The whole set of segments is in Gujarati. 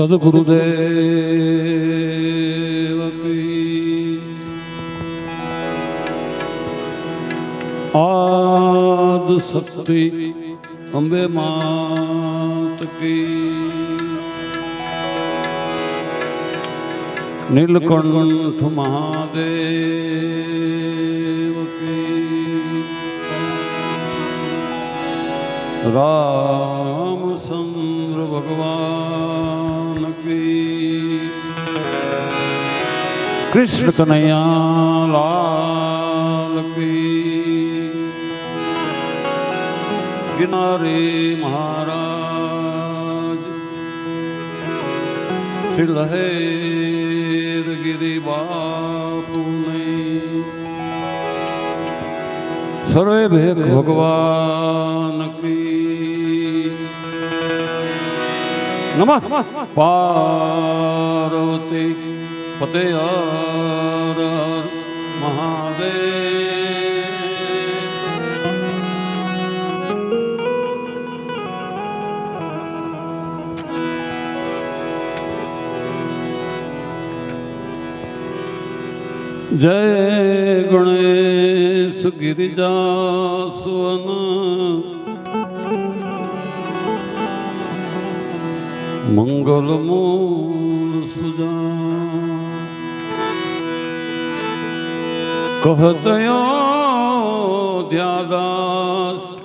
સદગુરુદેવ આદ શક્તિ અંબે માત કી નીલકંઠ મહાદેવ રામ રામચંદ્ર ભગવાન કૃષ્ણ કનૈયા લાલ કી. ગિનારી મહારાજ શ્રી લહેર ગિરી બાપુને. સર્વે ભેખ ભગવાન કી. નમઃ. પાર્વતી હર મહાદેવ. જય ગણેશ ગિરિજાસવન. મંગલ મૂળ કહતયો ધ્યાદાસ.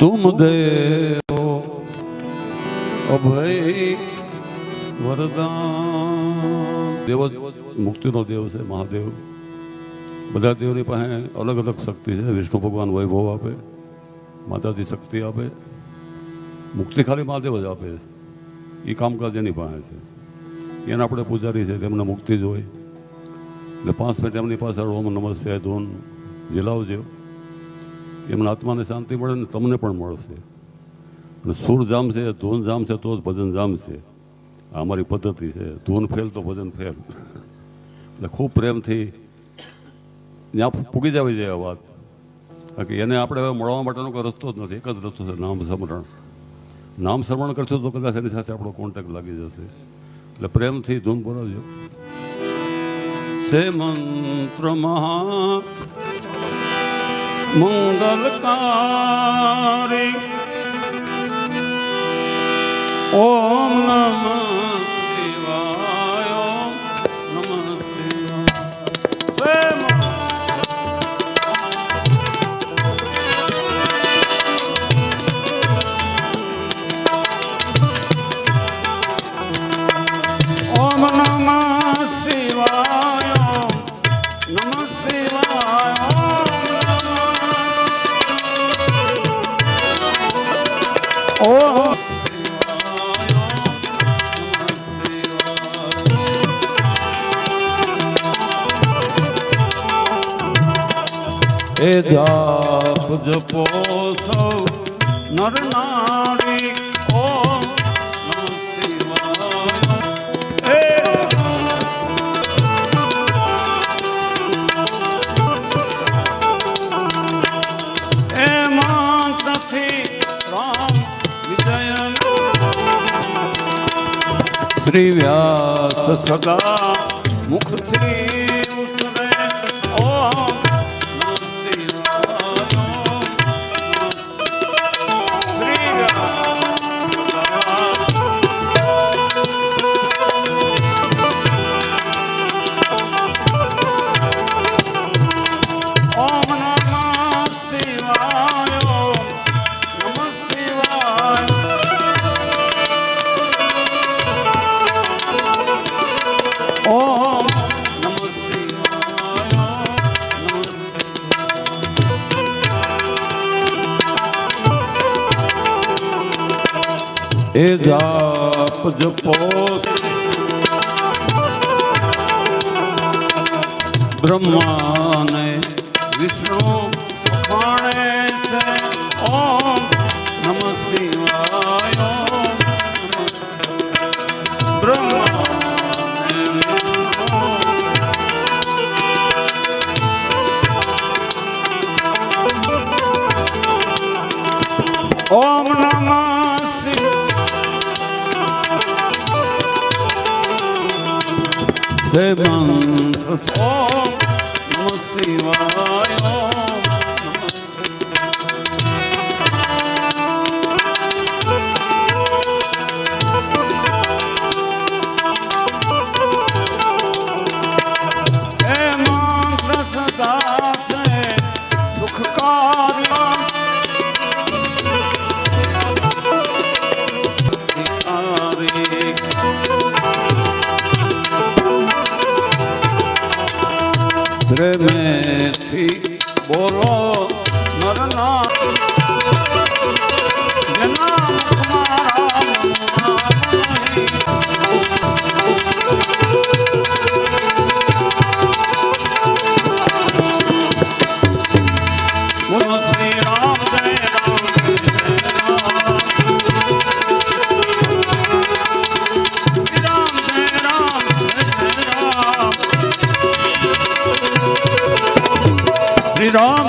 તુમ દેવો અભય વરદાન. દેવ મુક્તિનો દેવ છે, મહાદેવ. બધા દેવની પાસે અલગ અલગ શક્તિ છે. વિષ્ણુ ભગવાન વૈભવ આપે, માતાજી શક્તિ આપે, મુક્તિ ખાલી મહાદેવ જ આપે. એ કામકાજ એની પાસે છે. એના આપણે પૂજારી છે, તેમને મુક્તિ જોઈ. એટલે પાંચ મિનિટ એમની પાસે ઓમ નમસ્તે ધૂન ઝીલાવજો એમના આત્માને શાંતિ મળે ને તમને પણ મળશે. અને સુર જામશે ધૂન જામશે તો જ ભજન જામશે આ અમારી પદ્ધતિ છે, ધૂન ફેલ તો ભજન ફેલ. એટલે ખૂબ પ્રેમથી ત્યાં પૂગી જવી જોઈએ વાત. કે એને આપણે હવે મળવા માટેનો કોઈ રસ્તો જ નથી, એક જ રસ્તો છે, નામ સમરણ. નામ સ્મરણ કરશો તો કદાચ એની સાથે આપણો કોન્ટેક્ટ લાગી જશે. એટલે પ્રેમથી ધૂન બોલાવજો સે મંત્ર મહા મંગલકારી ઓમ જાપ સૌ નર નારી ઓમ શ્રી વ્યાસ સદા મુખ ઉતરે એ જાપ જપો બ્રહ્માને વિષ્ણુ છે શ્રી રામ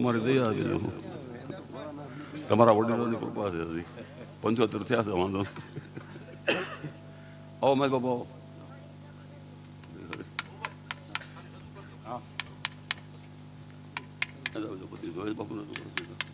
તમારી દયા આવી જો તમારા વડીલોની કૃપા છે હજી. પંચોતેર થયા છે વાંધો. આવો મેં બાબા આવો આ જાઓ, જાઓ, બધી જોઈ બાપુને તો બસ.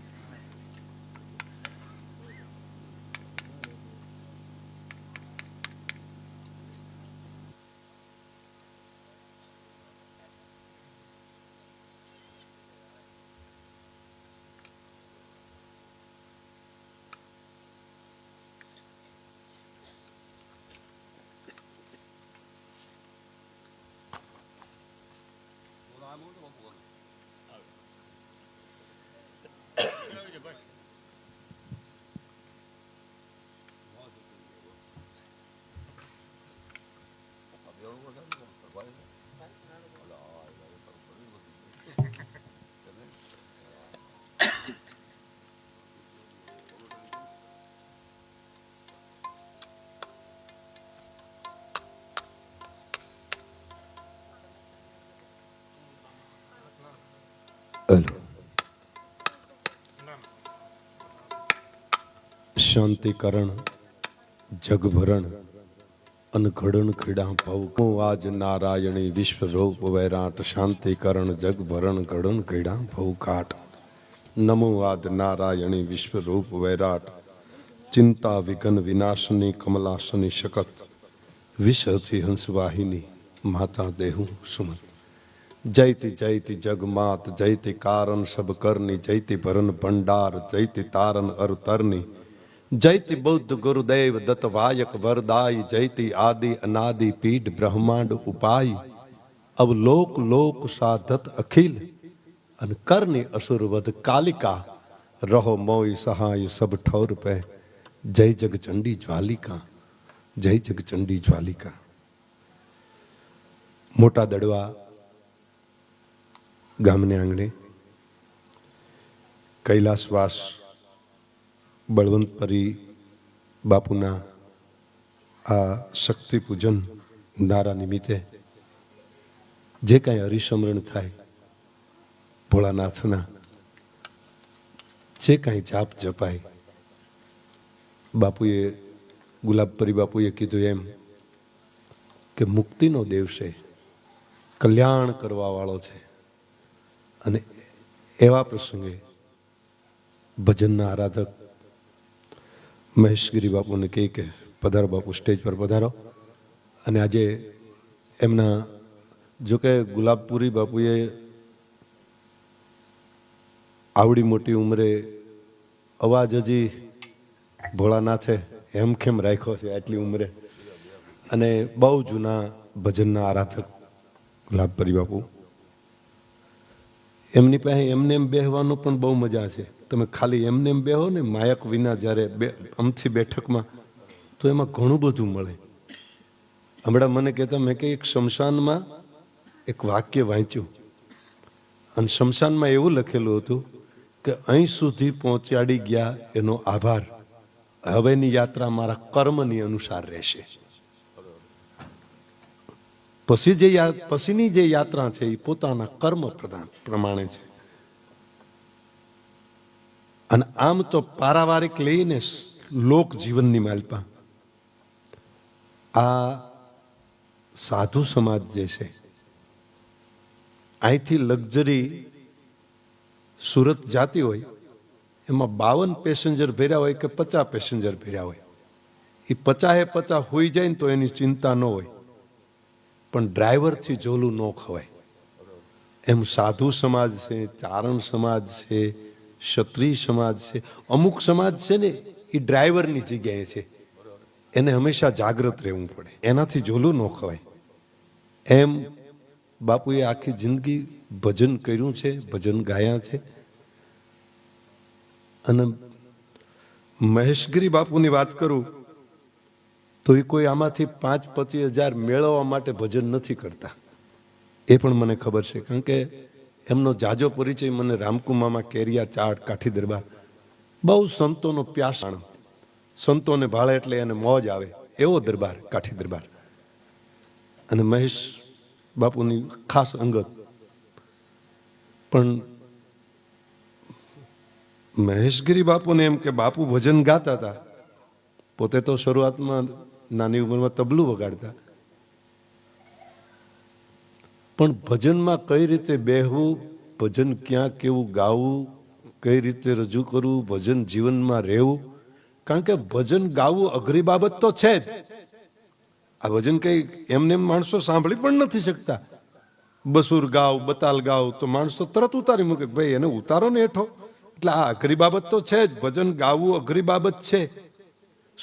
હલો શાંતિકરણ, જગભરણ અનઘડણ ખીડા ભવ. આજ નારાયણી વિશ્વરૂપ વૈરાટ, શાંતિકરણ, જગભરણ ઘડણ ખીડા ભવ કાટ. નમો આદ નારાયણી વિશ્વરૂપ વૈરાટ, ચિંતા વિઘન વિનાશની કમલાસની શકત વિષથી હંસવાહિની, માતા દેહું સુમન જયતિ જયતિ જગમાત, જયતિ કારણ સબ કરની, જયતિ ભરન ભંડાર, જયતિ તારન અરતરની જયતિ બુદ્ધ ગુરુદેવ દત્તવાયક વરદાય, જયતિ આદિ અનાદિ પીઠ બ્રહ્માંડ ઉપાય. અવ લોક સાધત અખિલ, અને કરની અસુર વધ કાલિકા. રહો મોય સહાય સબ ઠોર પે. જય જગચંડી જ્વાલિકા, જય જગચંડી જ્વાલિકા. મોટા દડવા ગામને આંગણે, કૈલાસવાસ બળવંતપરી બાપુના આ શક્તિ પૂજન નારા નિમિત્તે જે કાંઈ હરિસમરણ થાય ભોળાનાથના, જે કાંઈ જાપ જપાય, બાપુએ, ગુલાબપરી બાપુએ કીધું એમ કે મુક્તિનો દેવ છે કલ્યાણ કરવાવાળો છે અને એવા પ્રસંગે ભજનના આરાધક મહેશગીરી બાપુને કહે કે પધારો બાપુ, સ્ટેજ પર પધારો. અને આજે એમના જોકે ગુલાબપુરી બાપુએ આવડી મોટી ઉંમરે અવાજ હજી ભોળાનાથે હેમખેમ રાખ્યો છે આટલી ઉંમરે. અને બહુ જૂના ભજનના આરાધક ગુલાબપરી બાપુ. એમની પાસે એમને એમ બેહવાનું પણ બહુ મજા છે. તમે ખાલી એમને એમ બેહો ને માયક વિના જ્યારે બે અમથી બેઠકમાં, તો એમાં ઘણું બધું મળે. હમણાં મને કહેતા, મેં કે એક શમશાનમાં એક વાક્ય વાંચ્યું. અને શમશાનમાં એવું લખેલું હતું કે, અહીં સુધી પહોંચાડી ગયા એનો આભાર. હવેની યાત્રા મારા કર્મની અનુસાર રહેશે. પછી જે પછીની જે યાત્રા છે, એ પોતાના કર્મ પ્રમાણે છે. અને આમ તો પારાવારિક લઈને લોક જીવનની માલપા. આ સાધુ સમાજ જે છે, અહીંથી લક્ઝરી સુરત જાતી હોય, એમાં બાવન પેસેન્જર ભર્યા હોય કે પચાસ પેસેન્જર ભર્યા હોય. એ પચાસે પચાસ હોઈ જાય ને તો એની ચિંતા ન હોય. પણ ડ્રાઈવરથી જોલું ન ખવાય. એમ સાધુ સમાજ છે, ચારણ સમાજ છે ક્ષત્રિય સમાજ છે. અમુક સમાજ છે ને, એ ડ્રાઈવરની જગ્યાએ છે. એને હંમેશા જાગ્રત રહેવું પડે. એનાથી જોલું ન ખવાય. એમ બાપુએ આખી જિંદગી ભજન કર્યું છે, ભજન ગાયા છે. અને મહેશગીરી બાપુની વાત કરું, તો એ કોઈ આમાંથી પાંચ પચીસ હજાર મેળવવા માટે ભજન નથી કરતા. એ પણ મને ખબર છે. કારણ કે એમનો જાજો પરિચય મને રામકુમામાં કેરિયા ચાટ, કાઠી દરબાર. બહુ સંતોનો પ્યાસાણ સંતોને ભાળે એટલે એને મોજ આવે. એવો દરબાર, કાઠી દરબાર. અને મહેશ બાપુની ખાસ અંગત. પણ મહેશગીરી બાપુને એમ કે બાપુ ભજન ગાતા હતા. પોતે તો શરૂઆતમાં નાની ઉંમરમાં તબલું વગાડતા. પણ ભજનમાં કઈ રીતે બેહવું, ભજન ક્યાં કેવું ગાવું, કઈ રીતે રજૂ કરવું, ભજન જીવનમાં રહેવું? કારણ કે ભજન ગાવું અઘરી બાબત તો છે જ. આ ભજન કઈ એમને માણસો સાંભળી પણ નથી શકતા. બસુર ગાવ, બતાલ ગાવ, તો માણસો તરત ઉતારી મૂકે ભાઈ એને ઉતારો ને હેઠો. એટલે આ અઘરી બાબત તો છે જ. ભજન ગાવું અઘરી બાબત છે.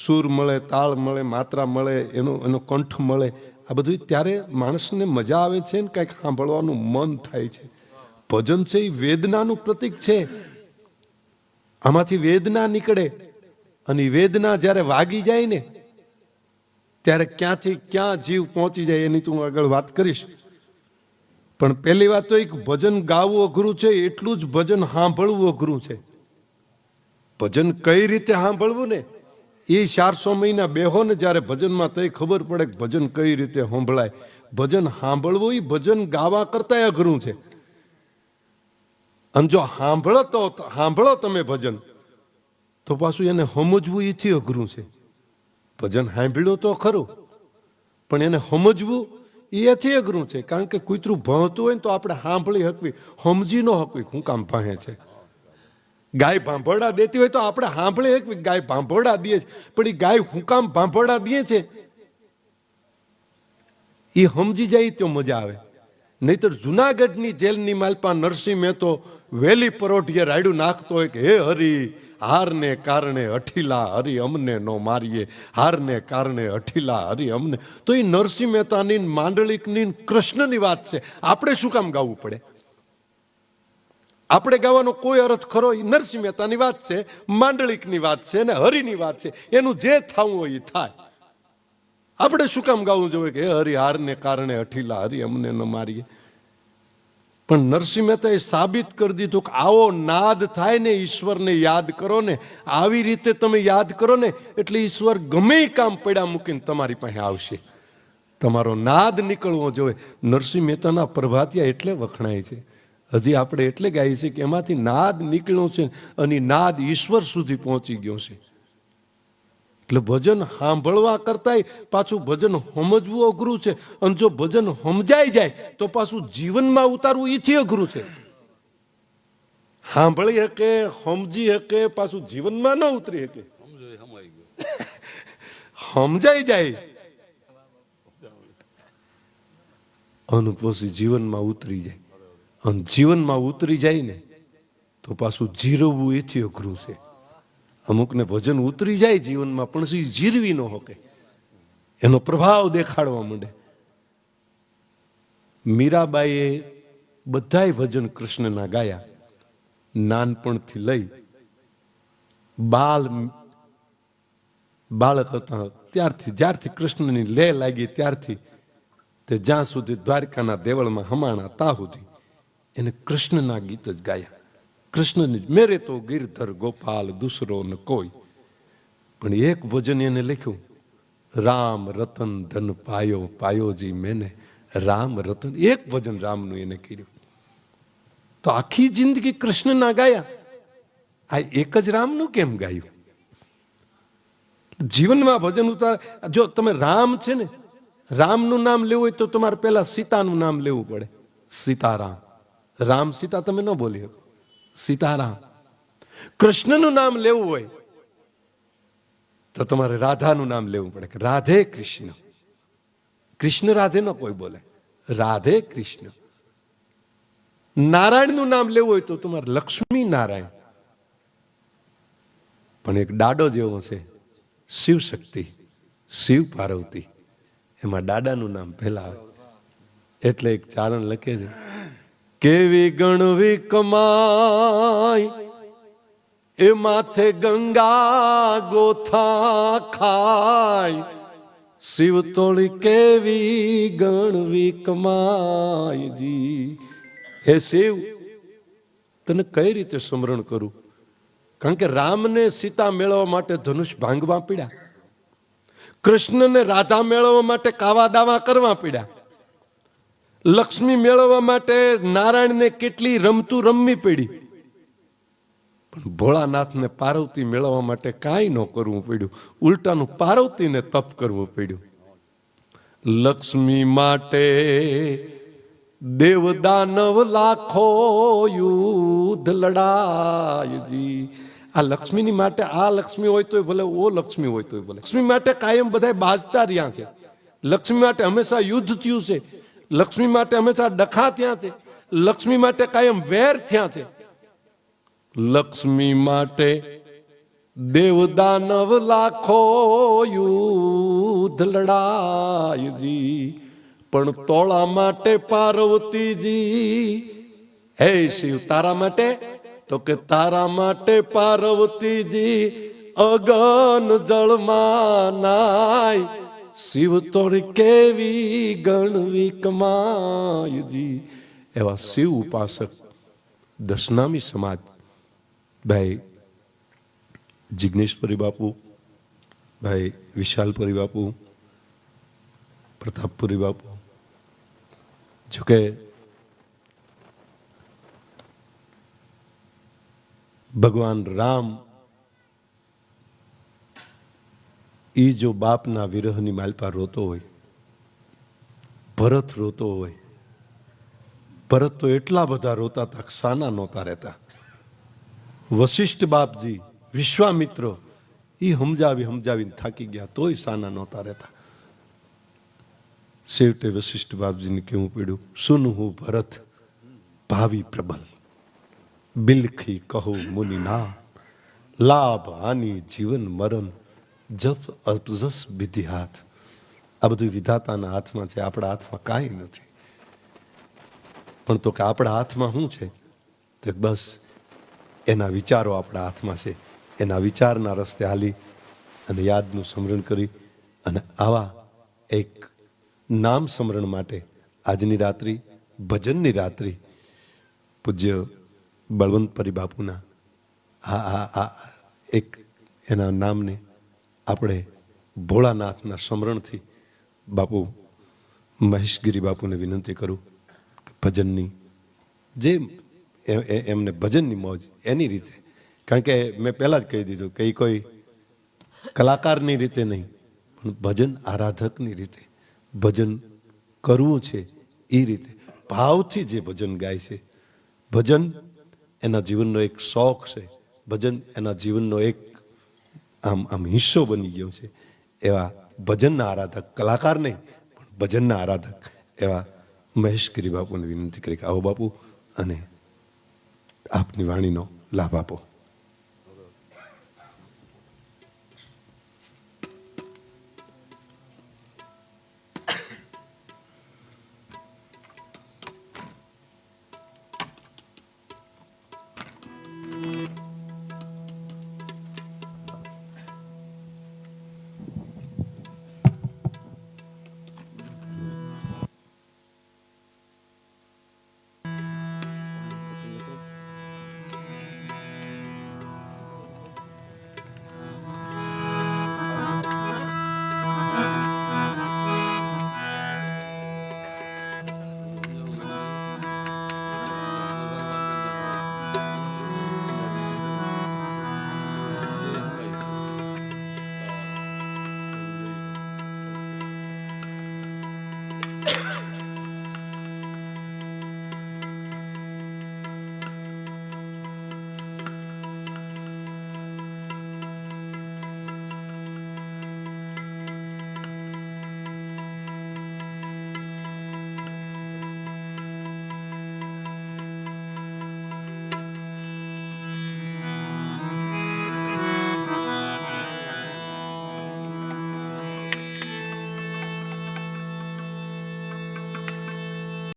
સૂર મળે, તાળ મળે, માત્રા મળે, એનો એનો કંઠ મળે. આ બધું ત્યારે માણસને મજા આવે છે ને કંઈક સાંભળવાનું મન થાય છે. ભજન છે એ વેદનાનું પ્રતીક છે. આમાંથી વેદના નીકળે અને વેદના જ્યારે વાગી જાય ને, ત્યારે ક્યાંથી ક્યાં જીવ પહોંચી જાય એની તું આગળ વાત કરીશ. પણ પહેલી વાત તો એક ભજન ગાવું અઘરું છે, એટલું જ ભજન સાંભળવું અઘરું છે. ભજન કઈ રીતે સાંભળવું ને? એ ચારસો મહિના બેહો ને જ્યારે ભજનમાં તો એ ખબર પડે કે ભજન કઈ રીતે સાંભળાય. ભજન સાંભળવું એ ભજન ગાવા કરતા અઘરું છે. અને જો સાંભળો તો સાંભળો તમે ભજન, તો પાછું એને સમજવું એથી અઘરું છે. ભજન સાંભળ્યું તો ખરું, પણ એને સમજવું એથી અઘરું છે. કારણ કે કૂતરું ભણતું હોય ને તો આપણે સાંભળી હકવી સમજી ન હકવી શું કામ ભાહે છે. ગાય ભાંભરડા દેતી હોય તો આપણે સાંભળે એક ગાય ભાંભરડા દે છે. પણ એ ગાય હું કામ ભાંભરડા દે છે. એ સમજી જાય તો મજા આવે. નહીતર જુનાગઢની જેલની માલપા નરસિંહ મહેતો વેલી પરોઠીએ રાયડું નાખતો હોય કે, હે હરી, હારને કારણે અઠીલા હરી અમને નો મારીએ. હારને કારણે અઠીલા હરી અમને. તો એ નરસિંહ મહેતાની માંડળિકની કૃષ્ણની વાત છે. આપણે શું કામ ગાવું પડે? આપણે ગાવાનો કોઈ અર્થ ખરો? એ નરસિંહ મહેતાની વાત છે માંડળિકની વાત છે ને હરિની વાત છે. એનું જે થવું હોય એ થાય. આપણે શું કામ ગાવું જોઈએ કે હરિ, હારને કારણે અઠીલા હરિ, અમને ન મારીએ. પણ નરસિંહ મહેતાએ સાબિત કરી દીધું કે, આવો નાદ થાય ને, ઈશ્વરને યાદ કરો ને. આવી રીતે તમે યાદ કરો ને, એટલે ઈશ્વર ગમે કામ પડ્યા મૂકીને તમારી પાસે આવશે. તમારો નાદ નીકળવો જોઈએ. નરસિંહ મહેતાના પ્રભાતિયા એટલે વખણાય છે. હજી આપણે એટલે ગાઈએ છીએ કે એમાંથી નાદ નીકળ્યો છે અને નાદ ઈશ્વર સુધી પહોંચી ગયો છે. એટલે ભજન સાંભળવા કરતાંય પાછું ભજન સમજવું અઘરું છે. અને જો ભજન સમજાઈ જાય, તો પાછું જીવનમાં ઉતારવું એથી અઘરું છે. સાંભળી શકે સમજી શકે પાછું જીવનમાં ન ઉતરી શકે સમજાઈ જાય. અને પછી જીવનમાં ઉતરી જાય. અને જીવનમાં ઉતરી જાય ને તો પાછું જીરવવું એથી અઘરું છે. અમુકને ભજન ઉતરી જાય જીવનમાં, પણ શું જીરવી ન હોકે એનો પ્રભાવ દેખાડવા માંડે. મીરાબાઈએ બધાય ભજન કૃષ્ણના ગાયા, નાનપણથી લઈ બાલ, બાળક હતા, ત્યારથી, જ્યારથી કૃષ્ણની લે લાગી, ત્યારથી તે જ્યાં સુધી દ્વારકાના દેવળમાં હમાણા તા સુધી એને કૃષ્ણના ગીત જ ગાયા. કૃષ્ણની જ, મેરે તો ગિરધર ગોપાલ દુસરો ન કોઈ. પણ એક ભજન એને લખ્યું રામ રતન ધન પાયો પાયોજી મેને રામ રતન. એક ભજન રામનું એને કર્યું. તો આખી જિંદગી કૃષ્ણના ગાયા. આ એક જ રામનું કેમ ગાયું? જીવનમાં ભજન ઉતાર જો તમે રામ છે ને રામનું નામ લેવું હોય તો તમારે પહેલા સીતાનું નામ લેવું પડે. સીતારામ. રામ સીતા તમે ન બોલી શકો. સીતારામ. કૃષ્ણનું નામ લેવું હોય તો તમારે રાધાનું નામ લેવું પડે કે રાધે કૃષ્ણ. કૃષ્ણ રાધે ન કોઈ બોલે. રાધે કૃષ્ણ. નારાયણનું નામ લેવું હોય તો તમારે લક્ષ્મી નારાયણ. પણ એક ડાડો જેવો છે શિવ શક્તિ શિવ પાર્વતી. એમાં દાદાનું નામ પહેલા આવે. એટલે એક ચારણ લખે છે કેવી ગણવી કમાય એ માથે ગંગા ગોથા ખાય શિવ તોળી કેવી ગણવી કમાય જી? હે શિવ, તને કઈ રીતે સ્મરણ કરું? કારણ કે રામને સીતા મેળવવા માટે ધનુષ ભાંગવા પીડ્યા. કૃષ્ણને રાધા મેળવવા માટે કાવા દાવા કરવા પડ્યા. લક્ષ્મી મેળવવા માટે નારાયણને કેટલી રમતું રમવી પડી. પણ ભોળાનાથને પાર્વતી મેળવવા માટે કાંઈ ન કરવું પડ્યું. ઉલટાનું પાર્વતીને તપ કરવું પડ્યું. લક્ષ્મી માટે દેવ દાનવ લાખો યુદ્ધ લડાયજી. આ લક્ષ્મીની માટે આ લક્ષ્મી હોય તોય ભલે ઓ લક્ષ્મી હોય તોય ભલે. લક્ષ્મી માટે કાયમ બધા બાજતા રહ્યા છે. લક્ષ્મી માટે હંમેશા યુદ્ધ થયું છે. લક્ષ્મી માટે હંમેશા ડખા થયા છે. લક્ષ્મી માટે કાયમ વેર થયા છે. લક્ષ્મી માટે દેવ દાનવ લાખો યુદ્ધ લડાયજી. પણ તોળા માટે પાર્વતીજી. હે શિવ, તારા માટે? તો કે તારા માટે પાર્વતીજી અગન જળમાં નાય. શિવ તોડ કેવી ગણવી કમાયજી એવા શિવ ઉપાસક દશનામી સમાજ. ભાઈ જિજ્ઞેશ બાપુ, ભાઈ વિશાલ બાપુ, પ્રતાપપુરી બાપુ. જોકે ભગવાન રામ એ જો બાપના વિરહની માલપા રોતો હોય, ભરત રોતો હોય, ભરત તો એટલા બધા રોતા હતા સાના નહોતા રહેતા. વશિષ્ઠ બાપજી, વિશ્વામિત્ર એ સમજાવી સમજાવીને થાકી ગયા, તોય સાના નહોતા રહેતા. છેવટે વશિષ્ઠ બાપજીને કેવું પડ્યું, સુન હું ભરત, ભાવિ પ્રબલ. બિલખી કહો મુનિના, લાભ હાનિ જીવન મરણ. જપ અપજસ વિધિ હાથ આ બધું વિધાતાના હાથમાં છે, આપણા હાથમાં કાંઈ નથી. પણ તો કે આપણા હાથમાં શું છે? તો બસ, એના વિચારો આપણા હાથમાં છે. એના વિચારના રસ્તે હાલી અને યાદનું સ્મરણ કરી અને આવા એક નામ સ્મરણ માટે આજની રાત્રિ, ભજનની રાત્રિ, પૂજ્ય બળવંતપરી બાપુના આ આ આ એક એના નામને આપણે ભોળાનાથના સ્મરણથી બાપુ મહેશગીરી બાપુને વિનંતી કરું ભજનની જે એમને ભજનની મોજ એની રીતે. કારણ કે મેં પહેલાં જ કહી દીધું કે એ કોઈ કલાકારની રીતે નહીં, પણ ભજન આરાધકની રીતે. ભજન કરવું છે એ રીતે. ભાવથી જે ભજન ગાય છે, ભજન એના જીવનનો એક શોખ છે. ભજન એના જીવનનો એક આમ આમ હિસ્સો બની ગયો છે. એવા ભજનના આરાધક, કલાકાર નહીં, પણ ભજનના આરાધક એવા મહેશગીરી બાપુને વિનંતી કરી કે આવો બાપુ અને આપની વાણીનો લાભ આપો.